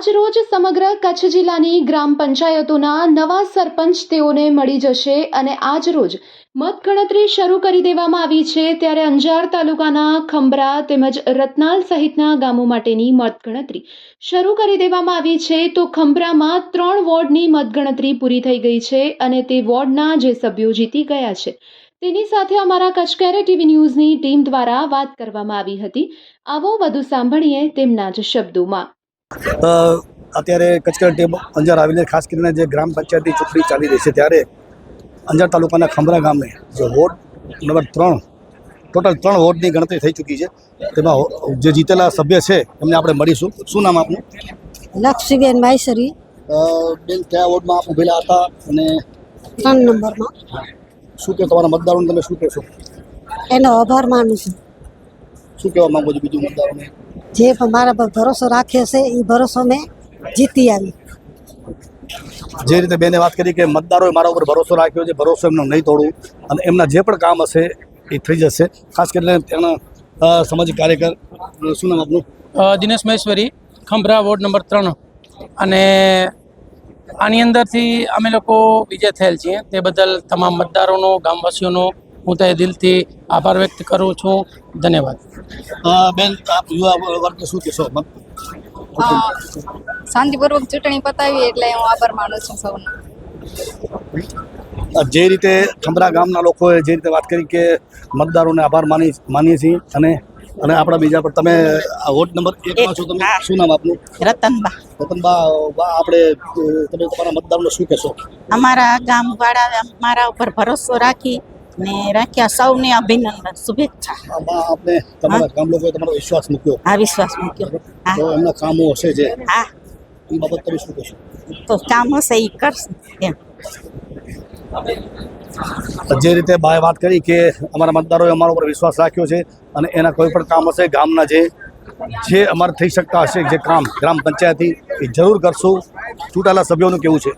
આજ રોજ સમગ્ર કચ્છ જિલ્લાની ગ્રામ પંચાયતોના નવા સરપંચ તેઓને મળી જશે અને આજ રોજ મતગણતરી શરૂ કરી દેવામાં આવી છે ત્યારે અંજાર તાલુકાના ખંભરા તેમજ રત્નાલ સહિતના ગામો માટેની મતગણતરી શરૂ કરી દેવામાં આવી છે. તો ખંભરામાં ત્રણ વોર્ડની મતગણતરી પૂરી થઈ ગઈ છે અને તે વોર્ડના જે સભ્યો જીતી ગયા છે. તેની સાથે અમારા કચકેરે ટીવી ન્યૂઝની ટીમ દ્વારા વાત કરવામાં આવી હતી. આવો વધુ સાંભળીએ તેમના જ શબ્દોમાં. અત્યારે કચકર ટેબ અંજાર આવીને ખાસ કરીને જે ગ્રામ પંચાયતની ચૂંટણી ચાલી રહી છે ત્યારે અંજાર તાલુકાના ખંભરા ગામે જે વોર્ડ નંબર ત્રણ ટોટલ ત્રણ વોર્ડની ગણતરી થઈ ચૂકી છે. તેમાં જે જીતેલા સભ્ય છે એમને આપણે મળીશું. શું નામ આપનું? લક્ષ્મીબેન માયસરી બેન કયા વોર્ડમાં આપ ઉભેલા હતા અને ત્રણ નંબરમાં. શું કે તમારા મતદારોને તમે શું કહેશો? એનો આભાર માનું છું. શું કહેવા માગો છો બીજું મતદારોને? જે પણ મારા પર ભરોસો રાખ્યો છે એ ભરોસો મેં જીતી આવી. જે રીતે બેને વાત કરી કે મતદારોએ મારા ઉપર ભરોસો રાખ્યો છે ભરોસો એમનો નહીં તોડું અને એમના જે પણ કામ હશે એ થઈ જશે. ખાસ કરીને તેના સામાજિક કાર્યકર શું નામ આપનું? દિનેશ મહેશ્વરી ખંભરા વોર્ડ નંબર ત્રણ. અને આની અંદરથી અમે લોકો વિજય થયેલ છીએ. તે બદલ તમામ મતદારોનો ગામવાસીઓનો હું તે દિલથી આભાર વ્યક્ત કરું છું. ધન્યવાદ. બેન આપ યુવા વર્ગ શું કહેશો? મત શાંતિપૂર્વક ચૂંટણી પતાવી એટલે હું આભાર માનું છું સૌનો. જે રીતે ખંભરા ગામના લોકોએ જે રીતે વાત કરી કે મતદારોને આભાર માની માનીએ છીએ અને અને આપણા બીજા પર તમે આ વોર્ડ નંબર એકમાં છો તમે? શું નામ આપનું? રતનબા. રતનબા બા આપણે તમે તમારા મતદારોને શું કહેશો? અમારા ગામ વાળા મારા ઉપર ભરોસો રાખી ને રાખ્યા સૌને અભિનંદન. શુભેચ્છા. આ આપણે તમારા કામ લોકોએ તમારો વિશ્વાસ મૂક્યો. આ વિશ્વાસ મૂક્યો. તો એમના કામો હશે જે. હા. એ બાબત તમે શું કહેશો? તો કામ હશે એ કરશે. એમ. જે રીતે બાએ વાત કરી કે અમારા મતદારોએ અમારા ઉપર વિશ્વાસ રાખ્યો છે અને એના કોઈ પણ કામ હશે ગામના જે જે અમારે થઈ શકતા હશે જે કામ ગ્રામ પંચાયતથી એ જરૂર કરશું. ચૂંટાયેલા સભ્યોનું કેવું છે?